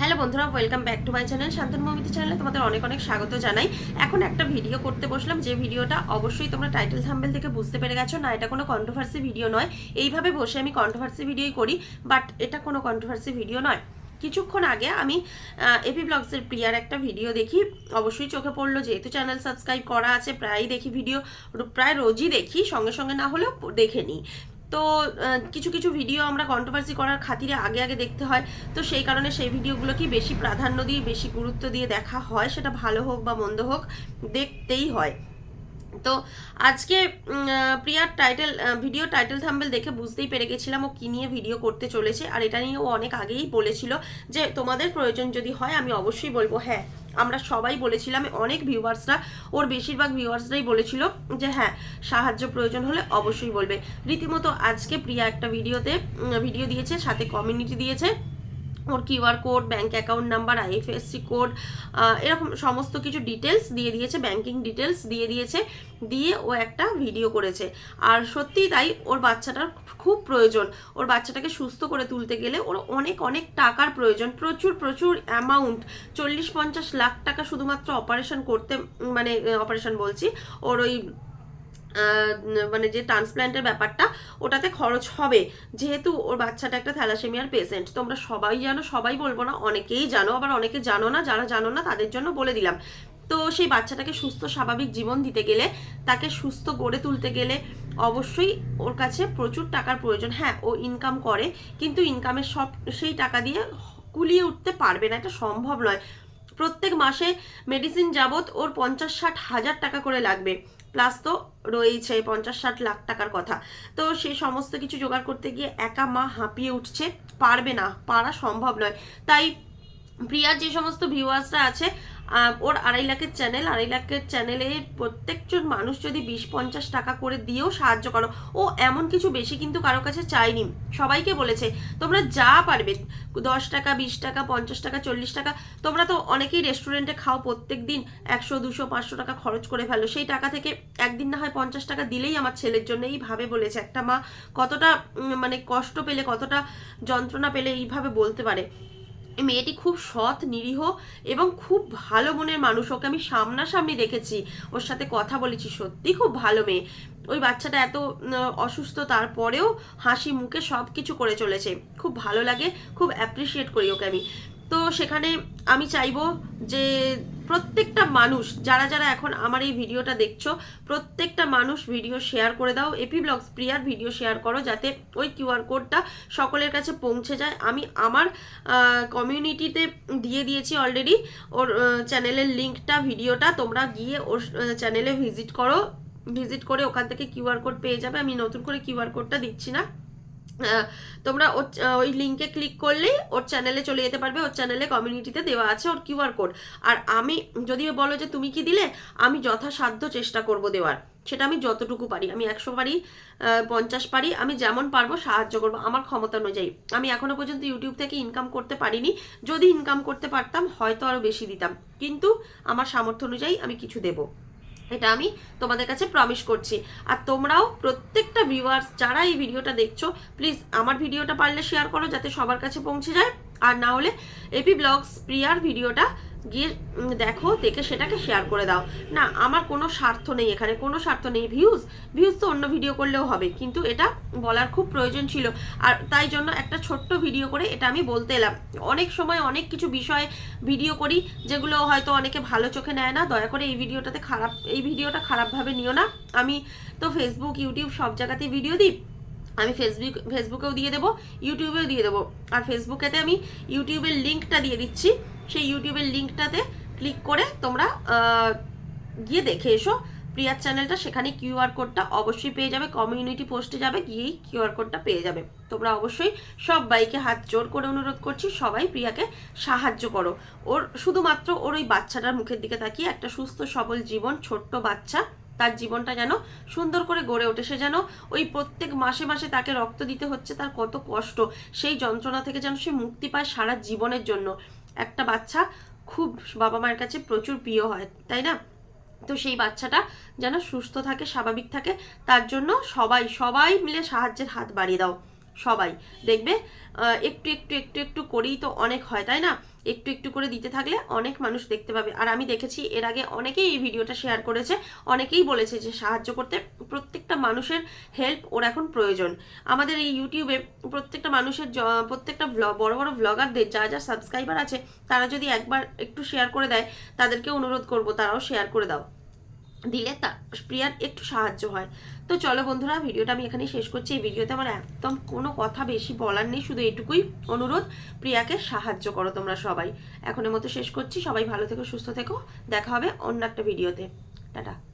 Hello বন্ধুরা welcome back to my channel Shantan Mamita চ্যানেলে তোমাদের অনেক অনেক স্বাগত জানাই। এখন একটা ভিডিও করতে বসলাম, যে ভিডিওটা অবশ্যই তোমরা টাইটেল থাম্বেল থেকে বুঝতে পেরে গেছো, না এটা কোনো কন্ট্রোভার্সি ভিডিও নয়। এইভাবে বসে আমি কন্ট্রোভার্সি ভিডিওই করি বাট এটা কোনো কন্ট্রোভার্সি ভিডিও নয়। কিছুক্ষণ আগে আমি এপি ব্লগসের প্রিয়ার একটা ভিডিও দেখি, অবশ্যই চোখে পড়ল, যেহেতু চ্যানেল সাবস্ক্রাইব করা আছে, প্রায়ই দেখি ভিডিও প্রায় রোজই দেখি, সঙ্গে সঙ্গে না হলেও দেখে নিই। তো কিছু কিছু ভিডিও আমরা কন্ট্রোভার্সি করার খাতিরে আগে আগে দেখতে হয়। তো সেই কারণে সেই ভিডিওগুলোকেই বেশি প্রাধান্য দিয়ে, বেশি গুরুত্ব দিয়ে দেখা হয়। সেটা ভালো হোক বা মন্দ হোক, দেখতেই হয়। তো আজকে প্রিয়ার টাইটেল ভিডিও টাইটেল থাম্বেল দেখে বুঝতেই পেরে গেছিলাম ও কী নিয়ে ভিডিও করতে চলেছে। আর এটা নিয়ে ও অনেক আগেই বলেছিল যে, তোমাদের প্রয়োজন যদি হয়, আমি অবশ্যই বলব হ্যাঁ। আমরা সবাই বলেছিলাম, অনেক ভিউয়ার্সরা ওর বেশিরভাগ ভিউয়ার্সরাই বলেছিল যে হ্যাঁ সাহায্য প্রয়োজন হলে অবশ্যই বলবে। রীতিমতো আজকে প্রিয়া একটা ভিডিওতে ভিডিও দিয়েছে, সাথে কমিউনিটি দিয়েছে। ওর QR code bank account number IFSC code এরকম সমস্ত কিছু ডিটেলস দিয়ে দিয়েছে ব্যাংকিং ডিটেলস দিয়ে দিয়েছে, দিয়ে ও একটা ভিডিও করেছে। আর সত্যিই তাই ওর বাচ্চাটার খুব প্রয়োজন। ওর বাচ্চাটাকে সুস্থ করে তুলতে গেলে ওর অনেক অনেক টাকার প্রয়োজন। প্রচুর প্রচুর অ্যামাউন্ট চল্লিশ, পঞ্চাশ লাখ টাকা শুধুমাত্র অপারেশন করতে মানে অপারেশন বলছি। ওর ওই মানে যে ট্রান্সপ্ল্যান্টের ব্যাপারটা, ওটাতে খরচ হবে। যেহেতু ওর বাচ্চাটা একটা থ্যালাসেমিয়ার পেশেন্ট, তোমরা সবাই জানো, সবাই বলব না, অনেকেই জানো, আবার অনেকে জানো না, যারা জানো না, তাদের জন্য বলে দিলাম। তো সেই বাচ্চাটাকে সুস্থ, স্বাভাবিক জীবন দিতে গেলে, তাকে সুস্থ গড়ে তুলতে গেলে অবশ্যই ওর কাছে প্রচুর টাকার প্রয়োজন। হ্যাঁ ও ইনকাম করে, কিন্তু ইনকামের সব, সেই টাকা দিয়ে কুলিয়ে উঠতে পারবে না, এটা সম্ভব নয়। প্রত্যেক মাসে মেডিসিন যাবত ওর পঞ্চাশ ষাট হাজার টাকা করে লাগবে। প্লাস তো রয়েছে পঞ্চাশ ষাট লাখ টাকার কথা। তো সে সমস্ত কিছু জোগাড় করতে গিয়ে একা মা হাঁপিয়ে উঠছে। পারবে না, পারা সম্ভব নয়। তাই প্রিয়ার যে সমস্ত ভিউয়ার্সরা আছে ওর আড়াই লাখের চ্যানেল আড়াই লাখের চ্যানেলে প্রত্যেকজন মানুষ যদি বিশ পঞ্চাশ টাকা করে দিয়েও সাহায্য করো, ও এমন কিছু বেশি কিন্তু কারও কাছে চাইনি সবাইকে বলেছে, তোমরা যা পারবে, দশ টাকা, বিশ টাকা, পঞ্চাশ টাকা, চল্লিশ টাকা, তোমরা তো অনেকেই রেস্টুরেন্টে খাও প্রত্যেক দিন একশো, দুশো, পাঁচশো টাকা খরচ করে ফেলো। সেই টাকা থেকে একদিন না হয় পঞ্চাশ টাকা দিলেই আমার ছেলের জন্য। এইভাবে বলেছে একটা মা। কতটা মানে কষ্ট পেলে, কতটা যন্ত্রণা পেলে এইভাবে বলতে পারে। মেয়েটি খুব সৎ, নিরীহ এবং খুব ভালো মনের মানুষ। ওকে আমি সামনাসামনি দেখেছি। ওর সাথে কথা বলেছি সত্যি, খুব ভালো মেয়ে। ওই বাচ্চাটা এত অসুস্থ, তারপরেও হাসি মুখে সব কিছু করে চলেছে। খুব ভালো লাগে, খুব অ্যাপ্রিসিয়েট করি ওকে আমি। তো সেখানে আমি চাইব যে প্রত্যেকটা মানুষ, যারা যারা এখন আমার এই ভিডিওটা দেখছ, প্রত্যেকটা মানুষ ভিডিও শেয়ার করে দাও। এপি ব্লগস প্রিয়ার ভিডিও শেয়ার করো যাতে ওই কিউআর কোডটা সকলের কাছে পৌঁছে যায়। আমি আমার কমিউনিটিতে দিয়ে দিয়েছি অলরেডি ওর চ্যানেলের লিঙ্কটা ভিডিওটা তোমরা গিয়ে ওর চ্যানেলে ভিজিট করো। ভিজিট করে ওখান থেকে কিউআর কোড পেয়ে যাবে। আমি নতুন করে কিউআর কোডটা দিচ্ছি না। তোমরা ওর ওই লিঙ্কে ক্লিক করলেই ওর চ্যানেলে চলে যেতে পারবে, ওর চ্যানেলে কমিউনিটিতে দেওয়া আছে ওর কিউআর কোড আর আমি যদিও বলো যে তুমি কি দিলে, আমি যথাসাধ্য চেষ্টা করব দেওয়ার। সেটা আমি যতটুকু পারি, আমি একশো পারি পঞ্চাশ পারি, আমি যেমন পারব সাহায্য করব আমার ক্ষমতা অনুযায়ী। আমি এখনও পর্যন্ত ইউটিউব থেকে ইনকাম করতে পারিনি। যদি ইনকাম করতে পারতাম, হয়তো আরও বেশি দিতাম। কিন্তু আমার সামর্থ্য অনুযায়ী আমি কিছু দেবো। এটা আমি তোমাদের কাছে প্রমিস করছি। আর তোমরাও প্রত্যেকটা ভিউয়ার্স যারা এই ভিডিওটা দেখছ প্লিজ আমার ভিডিওটা পারলে শেয়ার করো যাতে সবার কাছে পৌঁছে যায়। আর না হলে এপি ব্লগস প্রিয়ার ভিডিওটা গিয়ে দেখো, দেখে সেটাকে শেয়ার করে দাও। না, আমার কোনো স্বার্থ নেই এখানে, কোনো স্বার্থ নেই। ভিউজ ভিউজ তো অন্য ভিডিও করলেও হবে, কিন্তু এটা বলার খুব প্রয়োজন ছিল। আর তাই জন্য একটা ছোট্ট ভিডিও করে এটা আমি বলতে এলাম। অনেক সময় অনেক কিছু বিষয়ে ভিডিও করি, যেগুলো হয়তো অনেকে ভালো চোখে নেয় না। দয়া করে এই ভিডিওটাতে খারাপ, এই ভিডিওটা খারাপভাবে নিও না। আমি তো ফেসবুক ইউটিউব সব জায়গাতেই ভিডিও দিই। আমি ফেসবুক ফেসবুকেও দিয়ে দেবো ইউটিউবেও দিয়ে দেবো। আর ফেসবুকেতে আমি ইউটিউবের লিঙ্কটা দিয়ে দিচ্ছি। সেই ইউটিউবের লিঙ্কটাতে ক্লিক করে তোমরা গিয়ে দেখে এসো। প্রিয়ার চ্যানেলটা সেখানে কিউআর কোডটা অবশ্যই পেয়ে যাবে। কমিউনিটি পোস্টে যাবে, গিয়েই কিউআর কোডটা পেয়ে যাবে। তোমরা অবশ্যই সবাইকে হাত জোর করে অনুরোধ করছি, সবাই প্রিয়াকে সাহায্য করো। ওর, শুধুমাত্র ওর ওই বাচ্চাটার মুখের দিকে তাকিয়ে একটা সুস্থ সবল জীবন, ছোট্ট বাচ্চা। তার জীবনটা যেন সুন্দর করে গড়ে ওঠে। সে যেন ওই প্রত্যেক মাসে মাসে তাকে রক্ত দিতে হচ্ছে, তার কত কষ্ট। সেই যন্ত্রণা থেকে যেন সে মুক্তি পায় সারা জীবনের জন্য। একটা বাচ্চা খুব বাবা মায়ের কাছে প্রচুর প্রিয় হয়, তাই না? তো সেই বাচ্চাটা যেন সুস্থ থাকে, স্বাভাবিক থাকে, তার জন্য সবাই সবাই মিলে সাহায্যের হাত বাড়িয়ে দাও। সবাই। দেখবে একটু একটু একটু একটু করেই তো অনেক হয়, তাই না? একটু একটু করে দিতে থাকলে অনেক মানুষ দেখতে পাবে। আর আমি দেখেছি, এর আগে অনেকেই এই ভিডিওটা শেয়ার করেছে, অনেকেই বলেছে যে সাহায্য করতে প্রত্যেকটা মানুষের হেল্প ওর এখন প্রয়োজন। আমাদের এই ইউটিউবে প্রত্যেকটা মানুষের প্রত্যেকটা vlog- বড় বড় ব্লগারদের যা যা সাবস্ক্রাইবার আছে, তারা যদি একবার একটু শেয়ার করে দেয় তাদেরকে অনুরোধ করব, তারাও শেয়ার করে দাও। দিলে তা প্রিয়ার একটু সাহায্য হয়। তো চলো বন্ধুরা, ভিডিওটা আমি এখানে শেষ করছি। এই ভিডিওতে আমার একদম কোনো কথা বেশি বলার নেই, শুধু এটুকুই অনুরোধ, প্রিয়াকে সাহায্য করো তোমরা সবাই। এখনের মতো শেষ করছি। সবাই ভালো থেকো, সুস্থ থেকো। দেখা হবে অন্য একটা ভিডিওতে। টাটা।